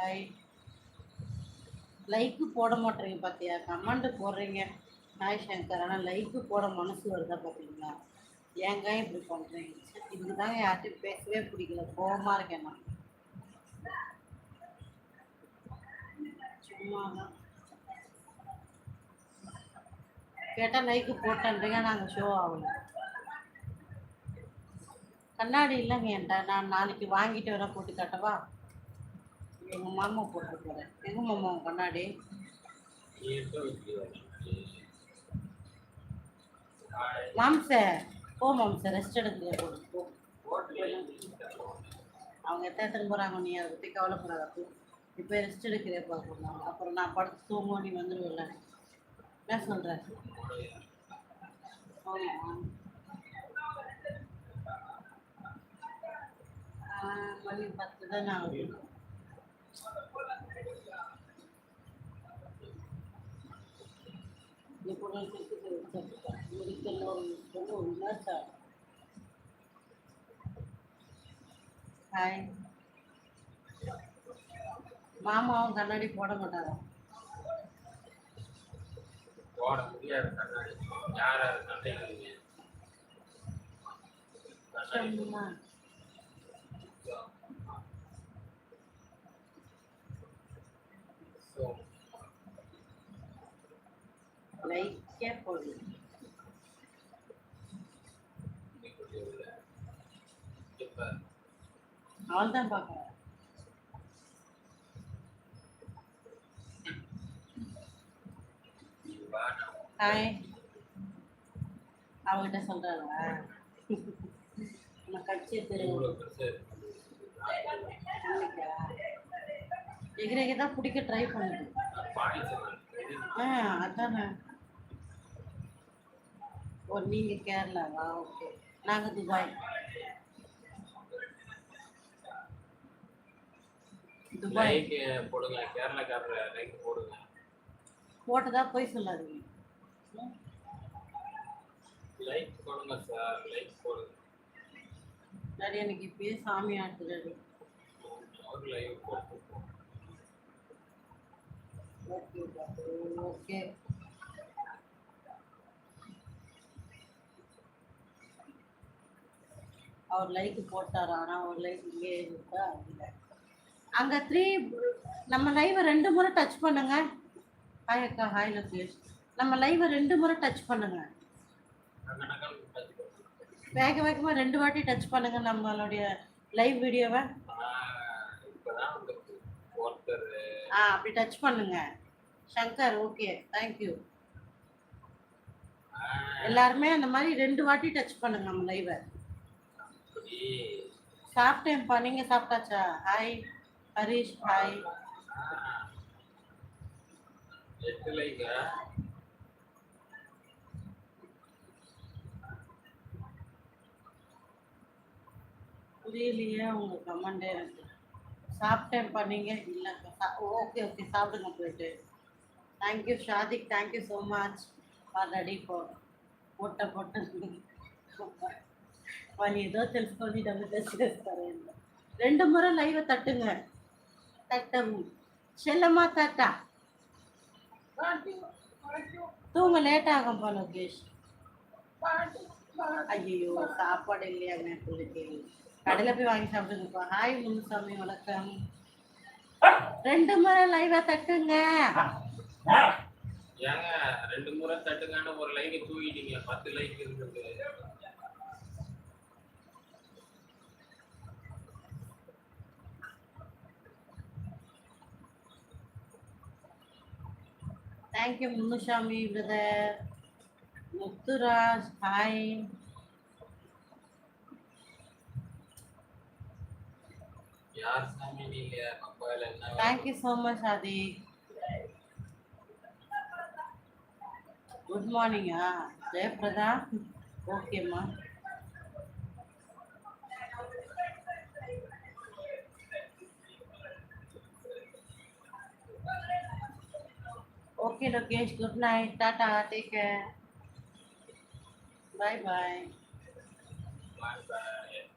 Hi like போட மாட்டேறீங்க பார்த்தியா comment போடுறீங்க. ஹாய் சங்கர் ஆனால் லைக்கு போட மனசு வருதா பார்த்தீங்களா ஏங்க இப்படி பண்ணுறீங்க இதுக்கு தாங்க யார்கிட்டையும் பேசவே பிடிக்கல. கோவமாக இருக்கேன் நான். சும்மா தான் கேட்டால் லைக்கு போட்டேன்றீங்க நாங்கள் ஷோ ஆகல. கண்ணாடி இல்லைங்க என்கிட்ட. நான் நாளைக்கு வாங்கிட்டு வர போட்டு காட்டவா? எங்கள் மாமா போட்டு போகிறேன் எங்கள் மாமா கண்ணாடி? மாம்ச போ மாம்ச ரெஸ்ட் எடுக்கிற போட்டு அவங்க எத்தனை எத்தனை போகிறாங்க நீ? அதை பற்றி கவலைப்படாத இப்போ ரெஸ்ட் எடுக்கிறே பார்க்கணும் அப்புறம் நான் படுத்து தூங்கும் நீ வந்துடுவில்ல என்ன சொல்கிற ஆமாம் மணி பத்து தான் நான் ஆகுது ఇప్పుడు ஹாய் மாமாவும் கண்ணாடி போட மாட்டாரா போட முடியாது கண்ணாடி யாரா கண்ணாடி போடு இப்போ அவள் தான் பார்க்குறேன் ஹாய் அவகிட்ட சொல்கிறாளா நான் கட்சியை தெரியும் எகிரேக தான் பிடிக்க ட்ரை பண்ணுது ஆ அதானே ஓ நீங்கள் கேரளாவா ஓகே. நாங்கள் துபாய். துபாய். போடுங்க. கேரளாக்காரர லைக் போடுங்க. போட்டதா போய் சொல்லாதீங்க. லைக் போடுங்க சார். லைக் போடுங்க. நிறைய எனக்கு இப்பயே சாமி ஆட்டுறாரு. ஒரு லைவ் போட்டு ஓகே ஓகே. அவர் லைக்கு போட்டார்? ஆனால் அவர் லைக் இங்கே இருக்கா? இல்லை. அங்கே த்ரீ நம்ம லைவை ரெண்டு முறை டச் பண்ணுங்க. ஹாய் அக்கா ஹாய் லோகேஷ். நம்ம லைவை ரெண்டு முறை டச் பண்ணுங்க. வேக வேகமாக ரெண்டு வாட்டி டச் பண்ணுங்க நம்மளுடைய லைவ் வீடியோவை ஆ அப்படி டச் பண்ணுங்க. சங்கர் ஓகே தேங்க்யூ எல்லாருமே அந்த மாதிரி ரெண்டு வாட்டி டச் பண்ணுங்க நம்ம லைவை சாப்பிட்டேன்ப்பா. நீங்க சாப்பிட்டாச்சா? ஹாய் ஹரிஷ் ஹாய் புரியலையே உங்க கமெண்டே எனக்கு. சாப்பிட்டேன்ப்பா. நீங்க இல்லைப்பா ஓகே ஓகே சாப்பிடுங்க போயிட்டு. Thank you Shadiq thank you so much for ready போ. போட்ட போட்டு. వాళ్ళు ఏదో తెలుసుకొని డబ్బులు డ్రెస్ தரேன் ரெண்டு முறை லைவை தட்டுங்க. தட்டம். செல்லம்மா தாத்தா. தூங்க லேட் ஆகும் போல லோகேஷ். ஐயோ சாப்பாடு இல்லையா நேரத்துக்கு. கடையில் போய் வாங்கி சாப்பிட்டுருப்பா ஹாய் முனுசாமி வணக்கம். ரெண்டு முறை லைவை தட்டுங்க. ஏங்க ரெண்டு முறை தட்டுங்கன்னு ஒரு லைக் தூக்கிட்டீங்க பத்து லைக் இருக்குது thank you Munusamy brother Muthuraj hi யார் சாமி நீங்க மொபைல் என்ன thank you so much Aadhi good மார்னிங்கா Jayaprada ஓகேம்மா Okay, Lokesh, good night. Tata, take care. Bye bye. Bye bye.